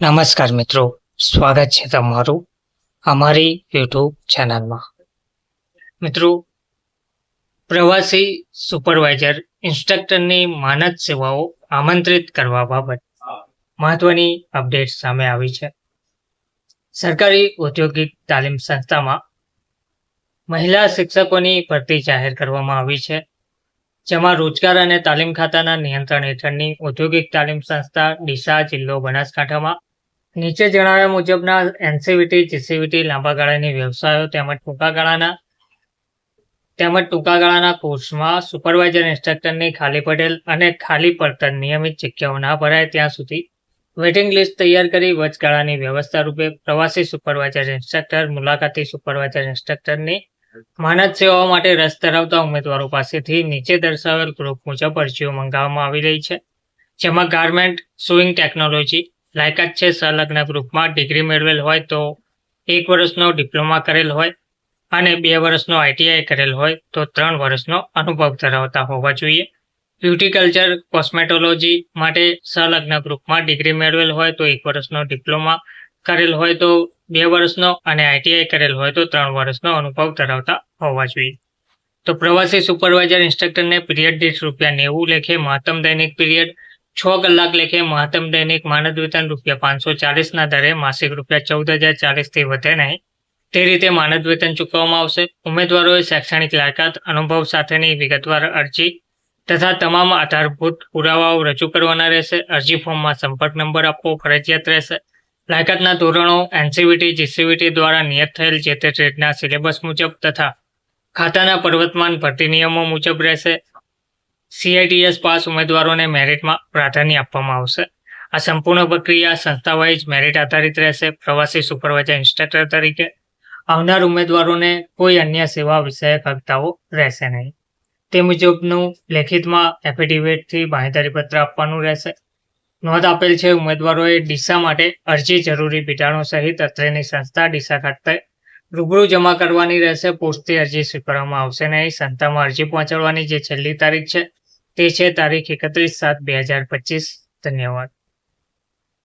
નમસ્કાર મિત્રો, સ્વાગત છે તમારું અમારી યુટ્યુબ ચેનલમાં. મિત્રો, પ્રવાસી સુપરવાઇઝર, ઇન્સ્ટ્રક્ટરની માનદ સેવાઓ આમંત્રિત કરવા બાબત મહત્વની અપડેટ સામે આવી છે. સરકારી ઔદ્યોગિક તાલીમ સંસ્થામાં મહિલા શિક્ષકોની ભરતી જાહેર કરવામાં આવી છે, જેમાં રોજગાર અને તાલીમ ખાતાના નિયંત્રણ હેઠળની ઔદ્યોગિક તાલીમ સંસ્થા ડીસા જિલ્લો બનાસકાંઠામાં નીચે જણાવ્યા મુજબના એનસીવીટી જીસીવીટી લાંબા ગાળાની વ્યવસાયો તેમજ ટૂંકા ગાળાના, તેમજ ટૂંકા ગાળાના કોર્સમાં સુપરવાઇઝર ઇન્સ્ટ્રક્ટરની ખાલી પડેલ અને ખાલી પડતર નિયમિત જગ્યાઓ ના ભરાય ત્યાં સુધી વેટિંગ લિસ્ટ તૈયાર કરી વચગાળાની વ્યવસ્થા રૂપે પ્રવાસી સુપરવાઇઝર ઇન્સ્ટ્રક્ટર મુલાકાતી સુપરવાઇઝર ઇન્સ્ટ્રક્ટરની માનદ સેવાઓ માટે રસ ધરાવતા ઉમેદવારો પાસેથી નીચે દર્શાવેલ ગ્રુપ મુજબ અરજીઓ મંગાવવામાં આવી રહી છે. જેમાં ગાર્મેન્ટ સુઇંગ ટેકનોલોજી લાયકાત છે સંલગ્ન ગ્રુપમાં ડિગ્રી મેળવેલ હોય તો એક વર્ષનો ડિપ્લોમા કરેલ હોય અને બે વર્ષનો આઈટીઆઈ કરેલ હોય તો ત્રણ વર્ષનો અનુભવ ધરાવતા હોવા જોઈએ. બ્યુટીકલ્ચર કોસ્મેટોલોજી માટે સંલગ્ન ગ્રુપમાં ડિગ્રી મેળવેલ હોય તો એક વર્ષનો ડિપ્લોમા કરેલ હોય તો બે વર્ષનો અને આઈટીઆઈ કરેલ હોય તો ત્રણ વર્ષનો અનુભવ ધરાવતા હોવા જોઈએ. તો પ્રવાસી સુપરવાઇઝર ઇન્સ્ટ્રક્ટરને પીરિયડ દીઠ રૂપિયા નેવું લેખે મહત્તમ દૈનિક પીરિયડ છ કલાક લેખે મહત્તમ દૈનિક માનદ વેતન રૂપિયા પાંચસો ચાલીસના દરે માસિક રૂપિયા ચૌદ હજાર ચાલીસથી વધે નહીં. તે રીતે માનદ વેતન ચૂકવવામાં આવશે. ઉમેદવારોએ શૈક્ષણિક લાયકાત, અનુભવ સાથેની વિગતવાર અરજી તથા તમામ આધારભૂત પુરાવાઓ રજૂ કરવાના રહેશે. અરજી ફોર્મમાં સંપર્ક નંબર આપવો, ફરજિયાત રહેશે. લાયકાતના ધોરણો એનસીવીટી જીસીવીટી દ્વારા નિયત થયેલ જે તે ટ્રેડના સિલેબસ મુજબ તથા ખાતાના પર્વતમાન ભરતી નિયમો મુજબ રહેશે. સીઆઈટીએસ પાસ ઉમેદવારોને મેરિટમાં પ્રાધાન્ય આપવામાં આવશે. આ સંપૂર્ણ પ્રક્રિયા સંસ્થા વાઇઝ મેરિટ આધારિત રહેશે. પ્રવાસી સુપરવાઇઝર ઇન્સ્ટ્રક્ટર તરીકે આવનાર ઉમેદવારોને કોઈ અન્ય સેવા વિષયક હકતાઓ રહેશે નહીં. તે મુજબનું લેખિતમાં એફિડેવિટથી બાંહેધરી પત્ર આપવાનું રહેશે. નોંધ આપેલ છે, ઉમેદવારોએ ડીસા માટે અરજી જરૂરી બીટાણો સહિત અત્રેની સંસ્થા ડીસા ખાતે રૂબરૂ જમા કરવાની રહેશે, પોસ્ટથી અરજી સ્વીકારવામાં આવશે નહીં. સંસ્થામાં અરજી પહોંચાડવાની જે છેલ્લી તારીખ છે, તે છે તારીખ એકત્રીસ સાત બે હજાર પચીસ. ધન્યવાદ.